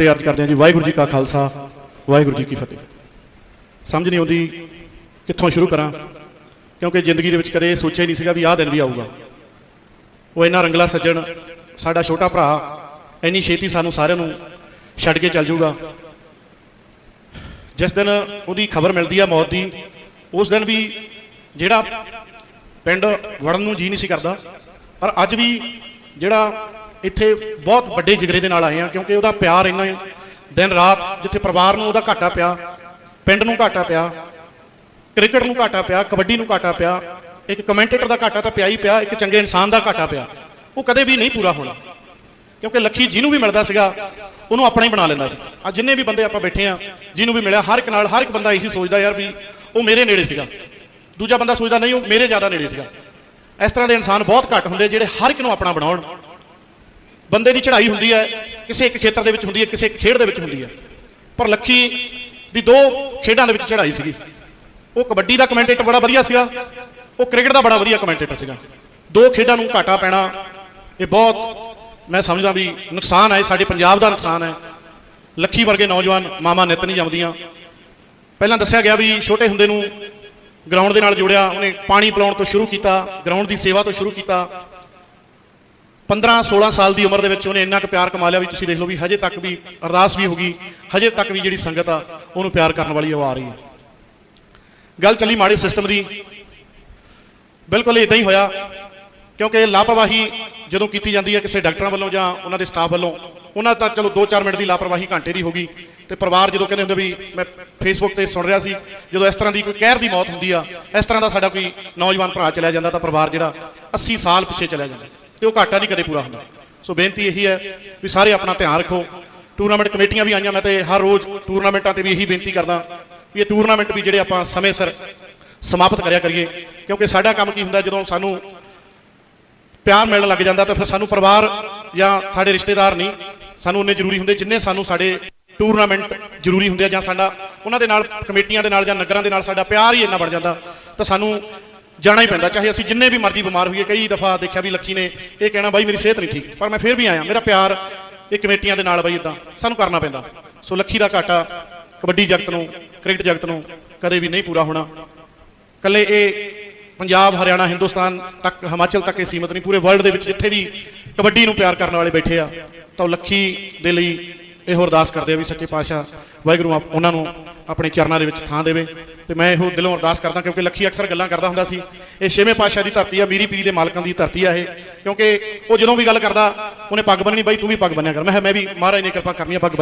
ਫਤਿਹ ਅਰਜ਼ ਕਰਦੇ ਹਾਂ ਜੀ, ਵਾਹਿਗੁਰੂ ਜੀ ਕਾ ਖਾਲਸਾ, ਵਾਹਿਗੁਰੂ ਜੀ ਕੀ ਫਤਿਹ। ਸਮਝ ਨਹੀਂ ਆਉਂਦੀ ਕਿੱਥੋਂ ਸ਼ੁਰੂ ਕਰਾਂ, ਕਿਉਂਕਿ ਜ਼ਿੰਦਗੀ ਦੇ ਵਿੱਚ ਕਦੇ ਸੋਚਿਆ ਹੀ ਨਹੀਂ ਸੀਗਾ ਵੀ ਆਹ ਦਿਨ ਵੀ ਆਊਗਾ। ਉਹ ਇੰਨਾ ਰੰਗਲਾ ਸੱਜਣ, ਸਾਡਾ ਛੋਟਾ ਭਰਾ, ਇੰਨੀ ਛੇਤੀ ਸਾਨੂੰ ਸਾਰਿਆਂ ਨੂੰ ਛੱਡ ਕੇ ਚੱਲ ਜਾਊਗਾ। ਜਿਸ ਦਿਨ ਉਹਦੀ ਖਬਰ ਮਿਲਦੀ ਆ ਮੌਤ ਦੀ, ਉਸ ਦਿਨ ਵੀ ਜਿਹੜਾ ਪਿੰਡ ਵੜਨ ਨੂੰ ਜੀ ਨਹੀਂ ਸੀ ਕਰਦਾ, ਪਰ ਅੱਜ ਵੀ ਜਿਹੜਾ ਇੱਥੇ ਬਹੁਤ ਵੱਡੇ ਜਿਗਰੇ ਦੇ ਨਾਲ ਆਏ ਆ ਕਿਉਂਕਿ ਉਹਦਾ ਪਿਆਰ ਇੰਨਾ ਹੈ। ਦਿਨ ਰਾਤ ਜਿੱਥੇ ਪਰਿਵਾਰ ਨੂੰ ਉਹਦਾ ਘਾਟਾ ਪਿਆ, ਪਿੰਡ ਨੂੰ ਘਾਟਾ ਪਿਆ, ਕ੍ਰਿਕਟ ਨੂੰ ਘਾਟਾ ਪਿਆ, ਕਬੱਡੀ ਨੂੰ ਘਾਟਾ ਪਿਆ, ਇੱਕ ਕਮੈਂਟੇਟਰ ਦਾ ਘਾਟਾ ਤਾਂ ਪਿਆ ਹੀ ਪਿਆ, ਇੱਕ ਚੰਗੇ ਇਨਸਾਨ ਦਾ ਘਾਟਾ ਪਿਆ। ਉਹ ਕਦੇ ਵੀ ਨਹੀਂ ਪੂਰਾ ਹੋਣਾ। ਕਿਉਂਕਿ ਲੱਖੀ ਜਿਹਨੂੰ ਵੀ ਮਿਲਦਾ ਸੀਗਾ, ਉਹਨੂੰ ਆਪਣਾ ਹੀ ਬਣਾ ਲੈਂਦਾ ਸੀ। ਆ ਜਿੰਨੇ ਵੀ ਬੰਦੇ ਆਪਾਂ ਬੈਠੇ ਆ ਜਿਹਨੂੰ ਵੀ ਮਿਲਿਆ, ਹਰ ਇੱਕ ਨਾਲ ਹਰ ਇੱਕ ਬੰਦਾ ਇਹੀ ਸੋਚਦਾ ਯਾਰ ਵੀ ਉਹ ਮੇਰੇ ਨੇੜੇ ਸੀਗਾ। ਦੂਜਾ ਬੰਦਾ ਸੋਚਦਾ ਨਹੀਂ, ਉਹ ਮੇਰੇ ਜ਼ਿਆਦਾ ਨੇੜੇ ਸੀਗਾ। ਇਸ ਤਰ੍ਹਾਂ ਦੇ ਇਨਸਾਨ ਬਹੁਤ ਘੱਟ ਹੁੰਦੇ ਜਿਹੜੇ ਹਰ ਇੱਕ ਨੂੰ ਆਪਣਾ ਬਣਾਉਣ। ਬੰਦੇ ਦੀ ਚੜ੍ਹਾਈ ਹੁੰਦੀ ਹੈ, ਕਿਸੇ ਇੱਕ ਖੇਤਰ ਦੇ ਵਿੱਚ ਹੁੰਦੀ ਹੈ, ਕਿਸੇ ਇੱਕ ਖੇਡ ਦੇ ਵਿੱਚ ਹੁੰਦੀ ਹੈ। ਪਰ ਲੱਖੀ ਦੀ ਦੋ ਖੇਡਾਂ ਦੇ ਵਿੱਚ ਚੜ੍ਹਾਈ ਸੀਗੀ। ਉਹ ਕਬੱਡੀ ਦਾ ਕਮੈਂਟੇਟਰ ਬੜਾ ਵਧੀਆ ਸੀਗਾ, ਉਹ ਕ੍ਰਿਕਟ ਦਾ ਬੜਾ ਵਧੀਆ ਕਮੈਂਟੇਟਰ ਸੀਗਾ। ਦੋ ਖੇਡਾਂ ਨੂੰ ਘਾਟਾ ਪੈਣਾ, ਇਹ ਬਹੁਤ ਮੈਂ ਸਮਝਦਾ ਵੀ ਨੁਕਸਾਨ ਹੈ ਸਾਡੇ ਪੰਜਾਬ ਦਾ ਨੁਕਸਾਨ ਹੈ। ਲੱਖੀ ਵਰਗੇ ਨੌਜਵਾਨ ਮਾਮਾ ਨਿਤ ਨਹੀਂ ਜਾਂਦੀਆਂ ਪਹਿਲਾਂ ਦੱਸਿਆ ਗਿਆ ਵੀ ਛੋਟੇ ਹੁੰਦੇ ਨੂੰ ਗਰਾਊਂਡ ਦੇ ਨਾਲ ਜੁੜਿਆ, ਉਹਨੇ ਪਾਣੀ ਪਿਲਾਉਣ ਤੋਂ ਸ਼ੁਰੂ ਕੀਤਾ ਗਰਾਊਂਡ ਦੀ ਸੇਵਾ ਤੋਂ ਸ਼ੁਰੂ ਕੀਤਾ। 15 16 ਸਾਲ ਦੀ ਉਮਰ ਦੇ ਵਿੱਚ ਉਹਨੇ ਇੰਨਾ ਕੁ ਪਿਆਰ ਕਮਾ ਲਿਆ ਵੀ ਤੁਸੀਂ ਦੇਖ ਲਓ ਵੀ ਹਜੇ ਤੱਕ ਵੀ ਅਰਦਾਸ ਵੀ ਹੋ ਗਈ, ਹਜੇ ਤੱਕ ਵੀ ਜਿਹੜੀ ਸੰਗਤ ਆ, ਉਹਨੂੰ ਪਿਆਰ ਕਰਨ ਵਾਲੀ ਉਹ ਆ ਰਹੀ ਹੈ। ਗੱਲ ਚੱਲੀ ਮਾੜੇ ਸਿਸਟਮ ਦੀ। ਬਿਲਕੁਲ ਇਦਾਂ ਹੀ ਹੋਇਆ, ਕਿਉਂਕਿ ਲਾਪਰਵਾਹੀ ਜਦੋਂ ਕੀਤੀ ਜਾਂਦੀ ਹੈ ਕਿਸੇ ਡਾਕਟਰਾਂ ਵੱਲੋਂ ਜਾਂ ਉਹਨਾਂ ਦੇ ਸਟਾਫ ਵੱਲੋਂ, ਉਹਨਾਂ ਤਾਂ ਚਲੋ 2-4 ਮਿੰਟ ਦੀ ਲਾਪਰਵਾਹੀ ਘੰਟੇ ਦੀ ਹੋ ਗਈ ਤੇ ਪਰਿਵਾਰ ਜਦੋਂ ਕਹਿੰਦੇ ਹੁੰਦੇ ਵੀ ਮੈਂ ਫੇਸਬੁੱਕ ਤੇ ਸੁਣ ਰਿਹਾ ਸੀ, ਜਦੋਂ ਇਸ ਤਰ੍ਹਾਂ ਦੀ ਕੋਈ ਕਹਿਰ ਦੀ ਮੌਤ ਹੁੰਦੀ ਆ, ਇਸ ਤਰ੍ਹਾਂ ਦਾ ਸਾਡਾ ਕੋਈ ਨੌਜਵਾਨ ਭਰਾ ਚਲਿਆ ਜਾਂਦਾ ਤਾਂ ਪਰਿਵਾਰ ਜਿਹੜਾ 80 ਸਾਲ ਪਿੱਛੇ ਚਲਿਆ ਜਾਂਦਾ। ਤੇ ਉਹ ਘਾਟਾ ਨਹੀਂ ਕਦੇ ਪੂਰਾ ਹੁੰਦਾ। ਸੋ ਬੇਨਤੀ ਇਹੀ ਹੈ ਵੀ ਸਾਰੇ ਆਪਣਾ ਧਿਆਨ ਰੱਖੋ। ਟੂਰਨਾਮੈਂਟ ਕਮੇਟੀਆਂ ਵੀ ਆਈਆਂ, ਮੈਂ ਤੇ ਹਰ ਰੋਜ਼ ਟੂਰਨਾਮੈਂਟਾਂ ਤੇ ਵੀ ਇਹੀ ਬੇਨਤੀ ਕਰਦਾ ਵੀ ਇਹ ਟੂਰਨਾਮੈਂਟ ਵੀ ਜਿਹੜੇ ਆਪਾਂ ਸਮੇਂ ਸਿਰ ਸਮਾਪਤ ਕਰਿਆ ਕਰੀਏ। ਕਿਉਂਕਿ ਸਾਡਾ ਕੰਮ ਕੀ ਹੁੰਦਾ, ਜਦੋਂ ਸਾਨੂੰ ਪਿਆਰ ਮਿਲਣ ਲੱਗ ਜਾਂਦਾ ਤਾਂ ਫਿਰ ਸਾਨੂੰ ਪਰਿਵਾਰ ਜਾਂ ਸਾਡੇ ਰਿਸ਼ਤੇਦਾਰ ਨਹੀਂ। ਸਾਨੂੰ ਉਹਨੇ ਜ਼ਰੂਰੀ ਹੁੰਦੇ ਜਿੰਨੇ ਸਾਨੂੰ ਸਾਡੇ ਟੂਰਨਾਮੈਂਟ ਜ਼ਰੂਰੀ ਹੁੰਦੇ ਆ ਜਾਂ ਸਾਡਾ ਉਹਨਾਂ ਦੇ ਨਾਲ ਕਮੇਟੀਆਂ ਦੇ ਨਾਲ ਜਾਂ ਨਗਰਾਂ ਦੇ ਨਾਲ ਸਾਡਾ ਪਿਆਰ ਹੀ ਇੰਨਾ ਬਣ ਜਾਂਦਾ ਤਾਂ ਸਾਨੂੰ ਜਾਣਾ ਹੀ ਪੈਂਦਾ, ਚਾਹੇ ਅਸੀਂ ਜਿੰਨੇ ਵੀ ਮਰਜ਼ੀ ਬਿਮਾਰ ਹੋਈਏ, ਕਈ ਦਫਾ ਦੇਖਿਆ ਵੀ ਲੱਖੀ ਨੇ ਇਹ ਕਹਿਣਾ, ਬਾਈ, ਮੇਰੀ ਸਿਹਤ ਨਹੀਂ ਠੀਕ। ਪਰ ਮੈਂ ਫਿਰ ਵੀ ਆਇਆ, ਮੇਰਾ ਪਿਆਰ ਇਹ ਕਮੇਟੀਆਂ ਦੇ ਨਾਲ ਬਾਈ ਇਦਾਂ ਸਾਨੂੰ ਕਰਨਾ ਪੈਂਦਾ। ਸੋ ਲੱਖੀ ਦਾ ਘਾਟਾ, ਕਬੱਡੀ ਜਗਤ ਨੂੰ, ਕ੍ਰਿਕਟ ਜਗਤ ਨੂੰ ਕਦੇ ਵੀ ਨਹੀਂ ਪੂਰਾ ਹੋਣਾ। ਕੱਲੇ ਇਹ ਪੰਜਾਬ, ਹਰਿਆਣਾ, ਹਿੰਦੁਸਤਾਨ ਤੱਕ, ਹਿਮਾਚਲ ਤੱਕ ਇਹ ਸੀਮਤ ਨਹੀਂ, ਪੂਰੇ ਵਰਲਡ ਦੇ ਵਿੱਚ ਜਿੱਥੇ ਵੀ ਕਬੱਡੀ ਨੂੰ ਪਿਆਰ ਕਰਨ ਵਾਲੇ ਬੈਠੇ ਆ, ਤਾਂ ਉਹ ਲੱਖੀ ਦੇ ਲਈ ਇਹੋ ਅਰਦਾਸ ਕਰਦੇ ਆ ਵੀ ਸੱਚੇ ਪਾਤਸ਼ਾਹ ਵਾਹਿਗੁਰੂ ਆਪ- ਉਹਨਾਂ ਨੂੰ ਆਪਣੇ ਚਰਨਾਂ ਦੇ ਵਿੱਚ ਥਾਂ ਦੇਵੇ। ਤੇ ਮੈਂ ਇਹੋ ਦਿਲੋਂ ਅਰਦਾਸ ਕਰਦਾ ਕਿਉਂਕਿ ਲੱਖੀ ਅਕਸਰ ਗੱਲਾਂ ਕਰਦਾ ਹੁੰਦਾ ਸੀ। ਇਹ ਛੇਵੇਂ ਪਾਤਸ਼ਾਹ ਦੀ ਧਰਤੀ ਆ, ਮੀਰੀ ਪੀਰੀ ਦੇ ਮਾਲਕਾਂ ਦੀ ਧਰਤੀ ਆ ਇਹ। ਕਿਉਂਕਿ ਉਹ ਜਦੋਂ ਵੀ ਗੱਲ ਕਰਦਾ, ਉਹਨੇ ਪੱਗ ਬੰਨਣੀ ਬਾਈ ਤੂੰ ਵੀ ਪੱਗ ਬੰਨਿਆ ਕਰ। ਮੈਂ ਕਿਹਾ, ਮੈਂ ਵੀ ਮਹਾਰਾਜ ਨੇ ਕਿਰਪਾ ਕਰਨੀ ਆ, ਪੱਗ ਬੰਨ੍ਹਣੀ।